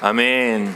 아멘.